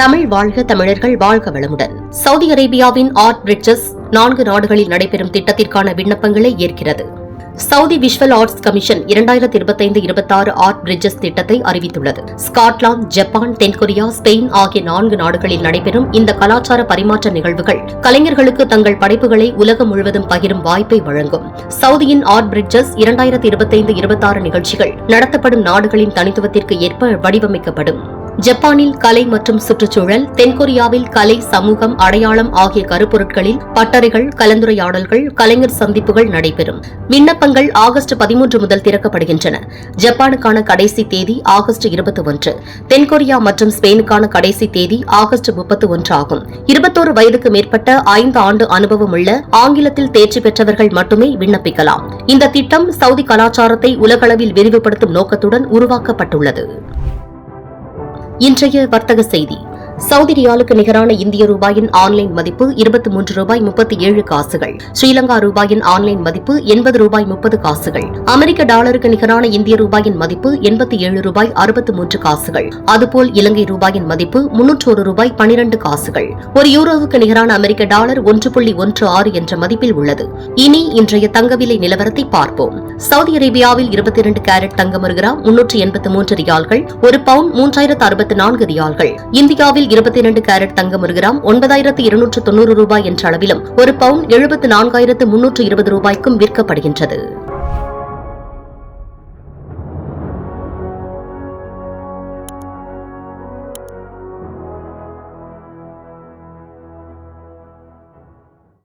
தமிழ் வாழ்க தமிழர்கள் வாழ்க வளமுடன். சவுதி அரேபியாவின் ஆர்ட் பிரிட்ஜஸ் நான்கு நாடுகளில் நடைபெறும் திட்டத்திற்கான விண்ணப்பங்களை ஏற்கிறது. சவுதி விஷுவல் ஆர்ட்ஸ் கமிஷன் இரண்டாயிரத்தி இருபத்தைந்து இருபத்தாறு ஆர்ட் பிரிட்ஜஸ் திட்டத்தை அறிவித்துள்ளது. ஸ்காட்லாந்து ஜப்பான் தென்கொரியா ஸ்பெயின் ஆகிய நான்கு நாடுகளில் நடைபெறும் இந்த கலாச்சார பரிமாற்ற நிகழ்வுகள் கலைஞர்களுக்கு தங்கள் படைப்புகளை உலகம் முழுவதும் பகிரும் வாய்ப்பை வழங்கும். சவுதியின் ஆர்ட் பிரிட்ஜஸ் இரண்டாயிரத்தி இருபத்தைந்து இருபத்தாறு நிகழ்ச்சிகள் நடத்தப்படும் நாடுகளின் தனித்துவத்திற்கு ஏற்ப வடிவமைக்கப்படும். ஜப்பானில் கலை மற்றும் சுற்றுச்சூழல் தென்கொரியாவில் கலை சமூகம் அடையாளம் ஆகிய கருப்பொருட்களில் பட்டறைகள் கலந்துரையாடல்கள் கலைஞர் சந்திப்புகள் நடைபெறும். விண்ணப்பங்கள் ஆகஸ்ட் பதிமூன்று முதல் திறக்கப்படுகின்றன. ஜப்பானுக்கான கடைசி தேதி ஆகஸ்ட் இருபத்தி ஒன்று தென்கொரியா மற்றும் ஸ்பெயினுக்கான கடைசி தேதி ஆகஸ்ட் முப்பத்தி ஒன்று ஆகும். இருபத்தோரு வயதுக்கு மேற்பட்ட ஐந்து ஆண்டு அனுபவம் உள்ள ஆங்கிலத்தில் தேர்ச்சி பெற்றவர்கள் மட்டுமே விண்ணப்பிக்கலாம். இந்த திட்டம் சவுதி கலாச்சாரத்தை உலகளவில் விரிவுபடுத்தும் நோக்கத்துடன் உருவாக்கப்பட்டுள்ளது. இன்றைய வர்த்தக செய்தி. சவுதி ரியாலுக்கு நிகரான இந்திய ரூபாயின் ஆன்லைன் மதிப்பு இருபத்தி மூன்று ரூபாய் முப்பத்தி ஏழு காசுகள். ஸ்ரீலங்கா ரூபாயின் ஆன்லைன் மதிப்பு எண்பது ரூபாய் முப்பது காசுகள். அமெரிக்க டாலருக்கு நிகரான இந்திய ரூபாயின் மதிப்பு எண்பத்தி ஏழு ரூபாய் அறுபத்தி மூன்று காசுகள். அதுபோல் இலங்கை ரூபாயின் மதிப்பு முன்னூற்று ஒரு ரூபாய் பனிரண்டு காசுகள். ஒரு யூரோவுக்கு நிகரான அமெரிக்க டாலர் ஒன்று புள்ளி ஒன்று ஆறு என்ற மதிப்பில் உள்ளது. இனி இன்றைய தங்கவிலை நிலவரத்தை பார்ப்போம். சவுதி அரேபியாவில் இருபத்தி இரண்டு கேரட் தங்கம் ஒரு கிராம் முன்னூற்று எண்பத்தி மூன்று ரியால்கள் ஒரு பவுண்ட் மூன்றாயிரத்து அறுபத்தி நான்கு ரியால்கள். இந்தியாவில் இருபத்தி இரண்டு கேரட் தங்கம் ஒரு கிராம் ஒன்பதாயிரத்து இருநூற்று தொன்னூறு ரூபாய் என்ற அளவிலும் ஒரு பவுண்ட் எழுபத்து நான்காயிரத்து முன்னூற்று இருபது ரூபாய்க்கும் விற்கப்படுகின்றது.